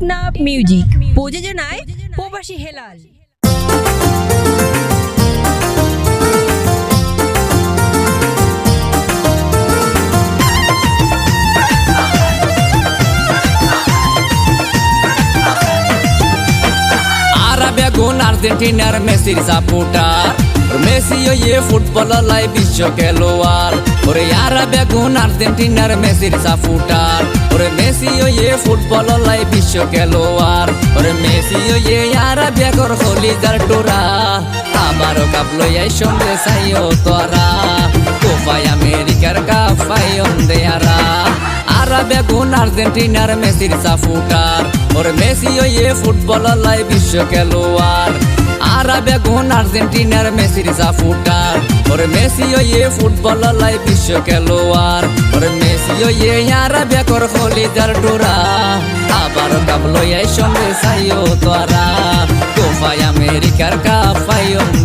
টেকনা music প্রযোজনায় প্রবাসী হেলাল আর বেগুন আর্জেন্টিনার মেসির সাপোর্টার মেসি ইয়ে ফুটবল লাই বিশ্ব খেলোয়াড়। ওরে আর বেগুন আর্জেন্টিনার মেসির সাপোর্টার। ওরে মেসি ইয়ে ফুটবল লাই বিশ্ব খেলোয়াড়। ওরে মেসি ইয়ে আর বেগর হলিদার টোরা আবারও কাপ লইয়াই সঙ্গে সাইও তোরা। কোপাই আমেরিকার কাপাই দেয়ারা আর। বেগুন আর্জেন্টিনার মেসির সাপোর্টার। ওর মেসি ইয়ে ফুটবল লাই বিশ্ব খেলোয়াড়। আর বেগুন, আর্জেন্টিনার মেসির সাপোর্টার ওর মেসি ইয়ে ফুটবল লাই বিশ্ব খেলোয়ার ওর মেসি ইয়ে আর বেকর হলিদার ডোরা। আবার কাপ লইয়াই সঙ্গে সাইও তোরা। কোফাই আমেরিকার কাপাই দেয়ারা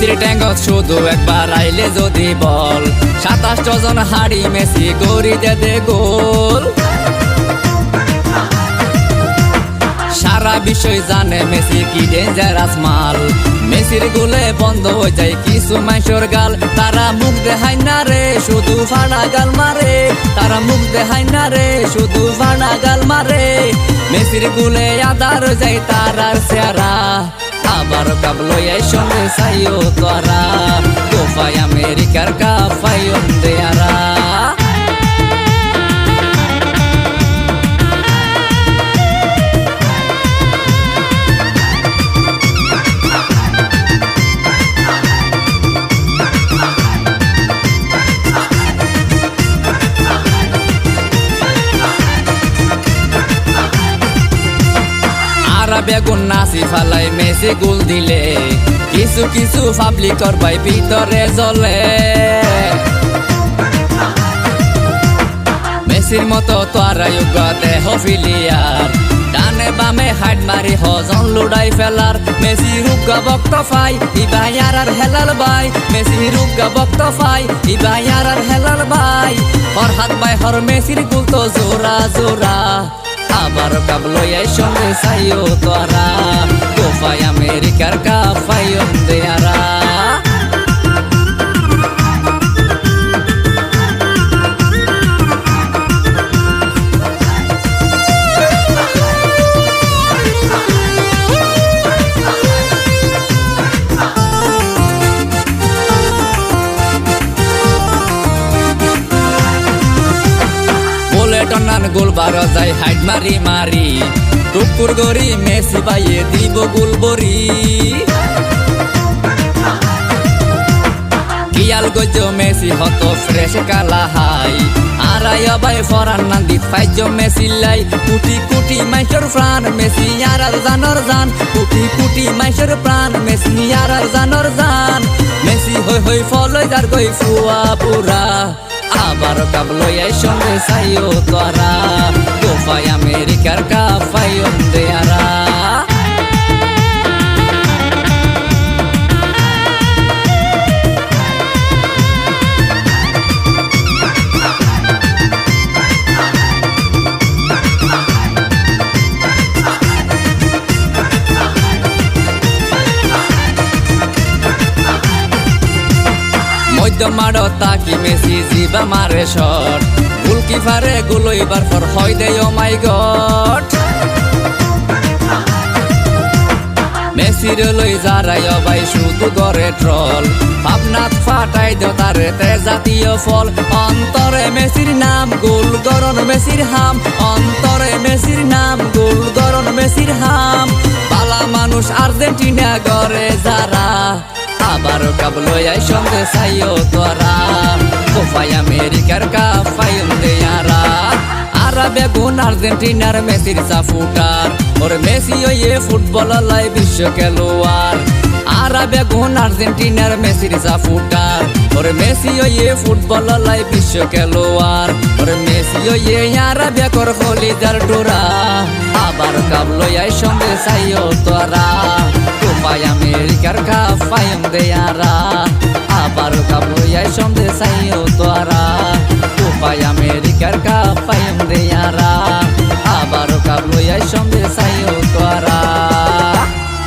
মেসির ট্যাঙ্গত শুধু একবার আইলে যদি বল। সাতাশ জন হাড়ি মেসি গড়ি দে দে গোল। সারা জানে মেসি কি ডেঞ্জারাস মাল। মেসির গোলে বন্ধ হয়ে যায় কিছু মাইসর গাল। তারা মুখ দেখায় না রে, শুধু ফাড়া গাল মারে। তারা মুখ দেখায় না রে, শুধু ফাড়া গাল মারে। মেসির গোলে আদার যায় তারার চেহারা। আবার কাবলো এই সঙ্গে সাইও তোরা কোফাই আমেরিকার কাফাই দেয়ারা বেগুন নাচি ফালাই মেসি গুল দিলে। কিছু কিছু পাবলিকর ভাই ভিতরে জ্বলে মেসির মতো তোরা যোগ্য দেহ ফিলিয়ার। ডানে বামে হাইট মারি হজন লুডাই ফেলার। মেসি রুগা বক্ত ফাই, ইবাই আর আর হেলাল বাই। মেসি রুগা বক্ত ফাই, ইবাই আর আর হেলাল বাই। হর হাত বাই হর মেসির গুল তো জোরা জোরা আবার কাবলো এই সঙ্গে সাইও তোরা। কোফাই আমেরিকার কাফাই দেয়ারা। গোল বারো যায়, হাইট মারি মারি। টুকুর গরি মেসি পাইয়ে দিব গোল বরি কিয়াল গজ মেসি হত ফ্রেশ কালা হাই আরাই বাই ফরান নান্দি ফাইজ, মেসি লাই। কুটি কুটি মাইসর প্রাণ, মেসি আর জানর জান। কুটি কুটি মাইসর প্রাণ, মেসি আর জানর জান। মেসি হই হই ফলই যার গই ফুয়া পুরা আবার কাবলো এই সঙ্গে সাইও তোরা গোফাই আমেরিকার কাপ মধ্য মারো তাকি মেসি, জিবা মারে শট। গোলকিপারে গুলো এবার ফর হয় দে ও মাই গড। মেসির লই যারাই ভাই, শুধু করে ট্রল। ভাবনাথ ফাটাই দেও তারে তে জাতীয় ফল। অন্তরে মেসির নাম গোল গরন মেসির হাম। অন্তরে মেসির নাম গোল গরন মেসির হাম। পালা মানুষ আর্জেন্টিনা গড়ে যারা। আবার কাবলো এই সঙ্গে সাইও তোরা। কোফাই আমেরিকার কাফাই দেয়ারা আর। বেগুন আর্জেন্টিনার মেসির সাপোর্টার ওর মেসি ইয়ে ফুটবল লাই বিশ্ব খেলোয়াড়। আর বেগুন আর্জেন্টিনার মেসির সাপোর্টার ওরে মেসি ওয়ে ফুটবল লাই বিশ্ব খেলোয়াড়। ওরে মেসি ওয়ে ইয়ারা বেকর হলিদার ডোরা। আবার কাবলো আই সঙ্গে সাইও তোরা। লম্বাই আমেরিকার খাফায়ম দেয়ারা আবার কাবুয়াই সন্ধে সাইও তোরা উপায় আমেরিকার খাফায়ম দেয়ারা আবার কাবুয়াই সন্ধে সাই